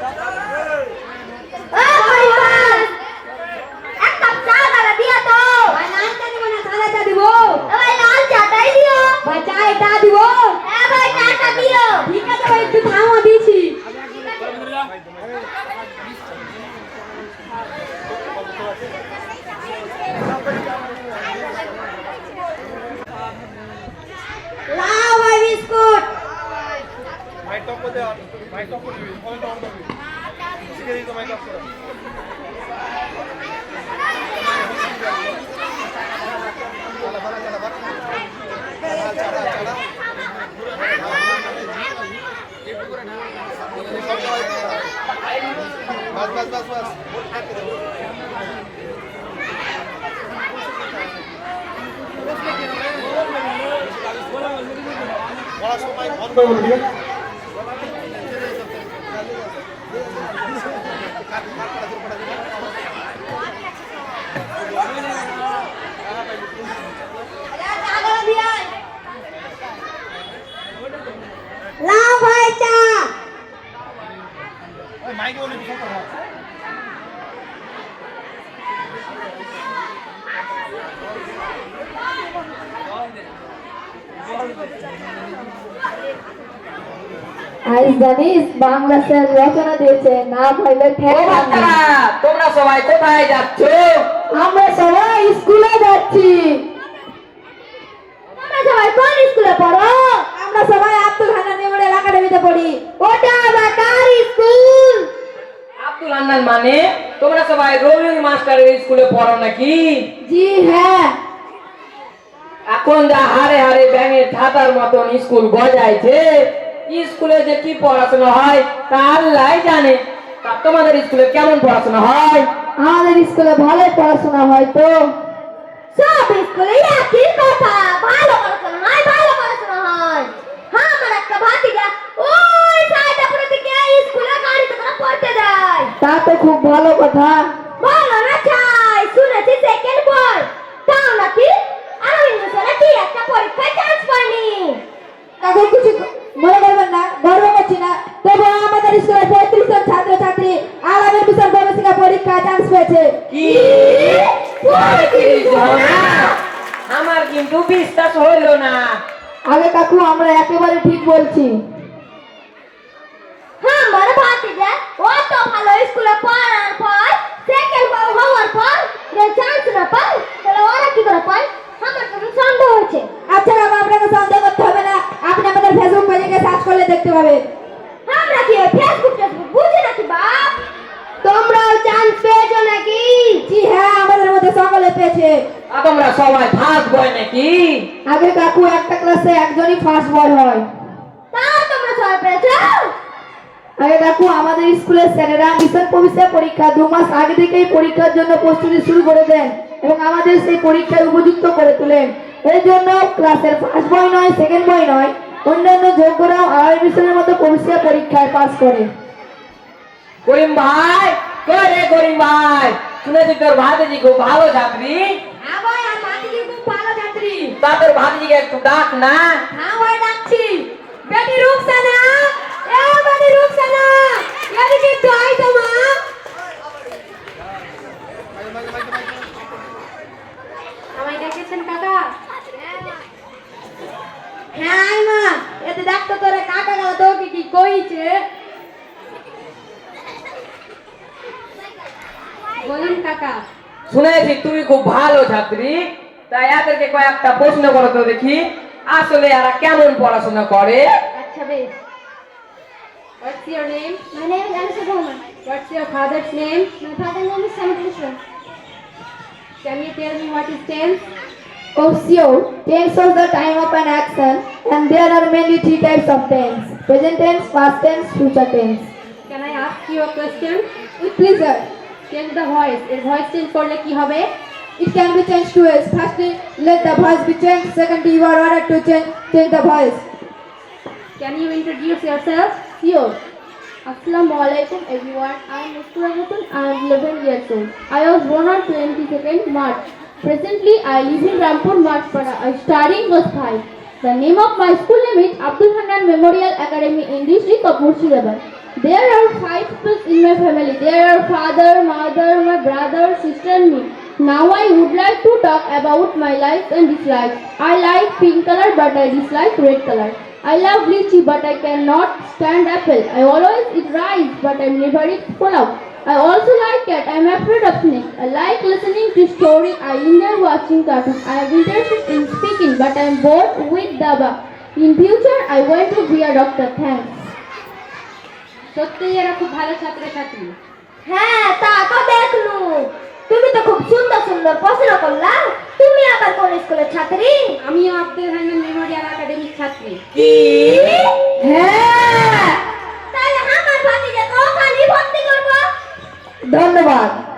Thank you. বাস বাস বাস বাস পড়ার সময় করে দিও লাভ আজ জানিস বাংলা স্যার রচনা দিয়েছে না পাইলে ও ঠেক তোমরা সবাই কোথায় যাচ্ছ? আমরা সবাই স্কুলে যাচ্ছি। তোমরা সবাই কোন স্কুলে পড়ো? আমরা সবাই আব্দুল হান্নান মেমোরিয়াল একাডেমিতে পড়ি। ওটা আবার কার স্কুল? আব্দুল হান্নান মানে? তোমরা সবাই রোলিং মাস্টারের স্কুলে পড়ো নাকি? জি হ্যাঁ। এখন যা হারে হারে ব্যাঙের ছাতার মতন স্কুল গজাইছে স্কুলে যে কি পড়াশোনা হয় তা আল্লাহ জানে। তা তোমাদের স্কুলে কেমন পড়াশোনা হয়? আমাদের স্কুলে ভালো পড়াশোনা হয় তো। সব স্কুলে একই কথা ভালো পড়াশোনা হয় ভালো পড়াশোনা হয় হ্যাঁ আমার একটা ভাতিজা ওই সাইদাপুরের দিকে স্কুলে গাড়িতে করে পড়তে যায় তা তো খুব ভালো কথা। ভালো না চাই। শুনেছি সেকেন্ড বল। তাও নাকি? একটা পরীক্ষায় চান্স পাইনি। কাকু কিছু মনে করবেন না গর্ব করছি না। তবু আমাদের স্কুলে পঁয়ত্রিশ জন ছাত্র আলামের বিশাল প্রবেশিকা পরীক্ষায় চান্স পেয়েছে। কি? পঁয়ত্রিশ জন? আমার কিন্তু বিশ্বাস হইল না। আগে কাকু আমরা একেবারে ঠিক বলছি হ্যাঁ আমার ভাতিজা ও তো ভালো স্কুলে পড়ার পর সেকেন্ড বল হওয়ার পর যে চান্স না পায় তাহলে ওরা কি করে পায় আমার তো সন্দেহ হয়েছে আচ্ছা বাবা আপনাকে সন্দেহ করতে হবে না আপনি আমাদের ফেসবুক পেজে গিয়ে সার্চ করলে দেখতে পাবেন আমরা কি ফেসবুক ফেসবুক বুঝি নাকি বাপ? তোমরাও চান্স পেয়েছ নাকি? জি হ্যাঁ আমাদের মধ্যে সকলে পেয়েছে। তা তোমরা সবাই ফার্স্ট বয় নাকি? আগে কাকু একটা ক্লাসে একজনই ফার্স্ট বয় হয়। তা তোমরা সবাই পেয়েছ? আগে কাকু আমাদের স্কুলের স্যারেরা মিশন প্রবেশিকা পরীক্ষা দু মাস আগে থেকেই পরীক্ষার জন্য প্রস্তুতি শুরু করে দেন এবং আমাদের সেই পরীক্ষায় উপযুক্ত করে তোলেন। এর জন্য ক্লাসের ফার্স্ট বয় নয় সেকেন্ড বয় নয় অন্যান্য যোগ্যরাও আড়াই মিশনের মতো প্রবেশিকা পরীক্ষায় পাস করে। করিম ভাই কই রে করিম ভাই? শুনেছি তোর ভাতিজি খুব ভালো ছাত্রী। ভাই আর মাটিজি খুব ভালো ছাত্রী। তা তোর ভাতিজিকে একটু ডাক না। ভাই ডাকছি। বেটি রুকসানা এ বেটি রুকসানা এদিকে একটু আয় তো মা। আমায় ডেকেছেন কাকা? হ্যাঁ তোরে কাকা গেল তোকে কি কইছে বলুন কাকা শুনেছি তুমি খুব ভালো ছাত্রী তাই এদেরকে কয়েকটা প্রশ্ন করো তো দেখি আসলে এরা কেমন পড়াশোনা করে আচ্ছা বেশ What's your name? My name is Anisha Bowman. What's your father's name? My father's name is Samukrishna. Can you tell me what is tense? Oh, sure. Tense is the time of an action, and there are mainly three types of tense: present tense, past tense, future tense. Can I ask you a question? With pleasure. Change the voice. এর voice change করলে কি হবে? It can be changed two ways. Firstly, let the voice be changed. Secondly, you are ordered to change, change the voice. Can you introduce yourself? Sure. Assalamu alaikum everyone. I am Mustura Khatun. I am 11 years old. I was born on 22nd March. Presently, I live in Rampur, Marchpara. I studying class 5. The name of my school name is Abdul Hanan Memorial Academy in district of Murshidabad. There are five people in my family. There are father, mother, my brother, sister and me. Now I would like to talk about my likes and dislikes. I like pink color but I dislike red color. I love lychee but I cannot stand apple. I always eat rice but I never eat pulao. I also like cat. I'm afraid of snakes. I like listening to story. I enjoy watching cartoons. I am interested in speaking but I'm bored with daba. In future I want to be a doctor. Thanks. সত্যিই এরা খুব ভালো ছাত্রছাত্রী হ্যাঁ তা তো দেখলু তুমি তো খুব সুন্দর সুন্দর প্রশ্ন করলা তুমি আবার কোন স্কুলের ছাত্রী আমিও আব্দুল হান্নান মেমোরিয়াল একাডেমির ছাত্রী হ্যাঁ তাহলে আমার ভাতিজা তো ওখানেই ভর্তি করব ধন্যবাদ।